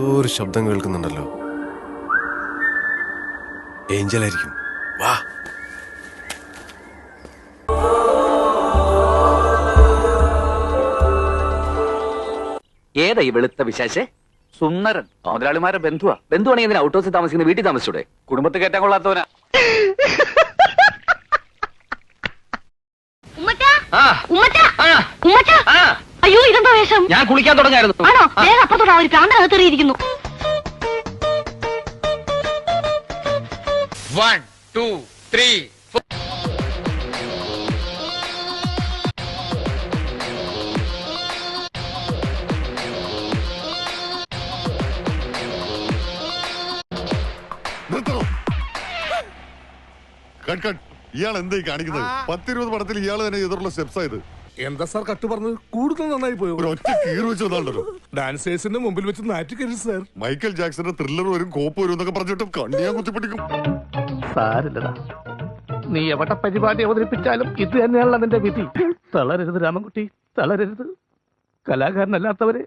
എന്തോ ഒരു ശബ്ദം കേൾക്കുന്നുണ്ടല്ലോ. ഏഞ്ചലായിരിക്കും. വാ. ഏതാ ഈ വെളുത്ത വിശേഷേ? സുന്ദരൻ. മുതലാളിമാരെ ബന്ധുവാ. ബന്ധുവാണെങ്കിൽ എന്തിനാ ഔട്ട് ഹൗസിൽ താമസിക്കുന്ന വീട്ടിൽ താമസിച്ചൂടെ? കുടുംബത്തിൽ കയറ്റാൻ കൊള്ളാത്തവനാ. ഉമ്മട്ടാ ആ. ഉമ്മട്ടാ ആ. ഉമ്മട്ടാ ആ. അയ്യോ ഇതെന്താ വേഷം? ഞാൻ കുളിക്കാൻ തുടങ്ങായിരുന്നു. ആണോ? വേഗം അപ്പത്തോടാ ഒരു പ്രാന്തകത്തെറിയിരിക്കുന്നു വൺ ടു ത്രീ നിർത്തണം? കട്ട് കട്ട് ഇയാൾ എന്തായി കാണിക്കുന്നത്? പത്തിരുപത് പടത്തിൽ ഇയാൾ തന്നെ എതിർള്ള സ്റ്റെപ്സ് ആയത് എന്താ സാർ കട്ട് പറഞ്ഞത്? കൂടുതൽ നന്നായി പോയോ? ഒരു ഒറ്റ കീറ് ഡാൻസേഴ്സിന്റെ മുമ്പിൽ വെച്ച് നാറ്റിക്കരുത് സാർ. മൈക്കൽ ജാക്സന്റെ ത്രില്ലർ വരും കോപ്പ് വരും എന്നൊക്കെ പറഞ്ഞിട്ടും കണ്ണിയാ കുത്തിപ്പിടിക്കും സാരില്ലടാ. നീ എവിടെ പരിപാടി അവതരിപ്പിച്ചാലും ഇത് തന്നെയാണല്ലോ നിന്റെ വിധി. തളരരുത് രാമൻകുട്ടി തളരരുത്. കലാകാരനല്ലാത്തവരെ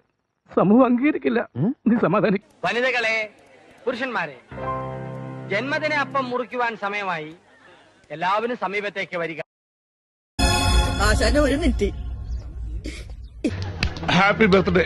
സമൂഹം അംഗീകരിക്കില്ല. നീ സമാധാനിക്കും വനിതകളെ പുരുഷന്മാരെ ജന്മദിന അപ്പം മുറിക്കുവാൻ സമയമായി എല്ലാവരും സമീപത്തേക്ക് വരിക. ആശാന ഒരു മിനിറ്റ്. Happy birthday